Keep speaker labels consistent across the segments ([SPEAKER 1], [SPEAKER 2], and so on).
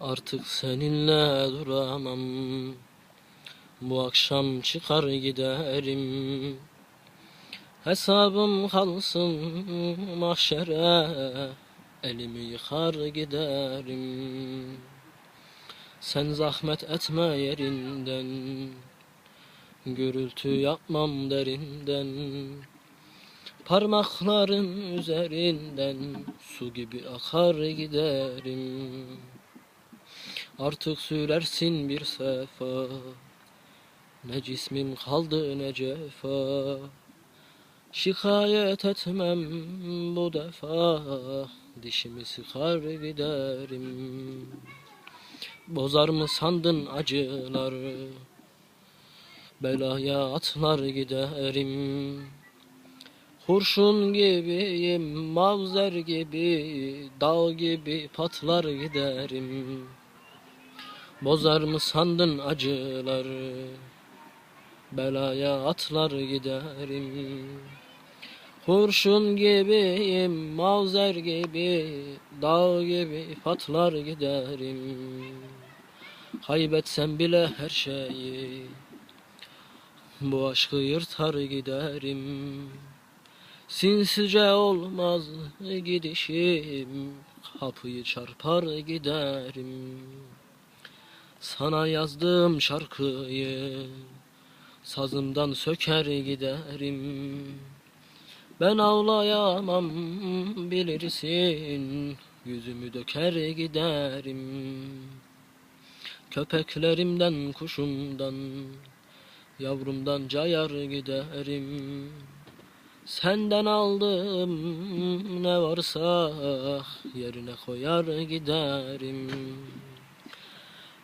[SPEAKER 1] Artık seninle duramam. Bu akşam çıkar giderim. Hesabım kalsın mahşere. Elimi yıkar giderim. Sen zahmet etme yerinden. Gürültü yapmam derinden. Parmakların üzerinden Su gibi akar giderim Artık sürersin bir sefa. Ne cismim kaldı ne cefa. Şikayet etmem bu defa. Dişimi sıkar giderim. Bozar mı sandın acılar Belaya atlar giderim. Kurşun gibiyim, mavzer gibi, dağ gibi patlar giderim. Bozar mı sandın acılar, belaya atlar giderim. Kurşun gibiyim, mavzer gibi, dağ gibi patlar giderim. Kaybetsem bile her şeyi, bu aşkı yırtar giderim. Sinsice olmaz gidişim Kapıyı çarpar giderim Sana yazdığım şarkıyı Sazımdan söker giderim. Ben ağlayamam bilirsin Yüzümü döker giderim. Köpeklerimden kuşumdan Yavrumdan cayar giderim. Senden aldım ne varsa yerine koyar giderim.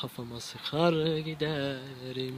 [SPEAKER 1] Kafama sıkar giderim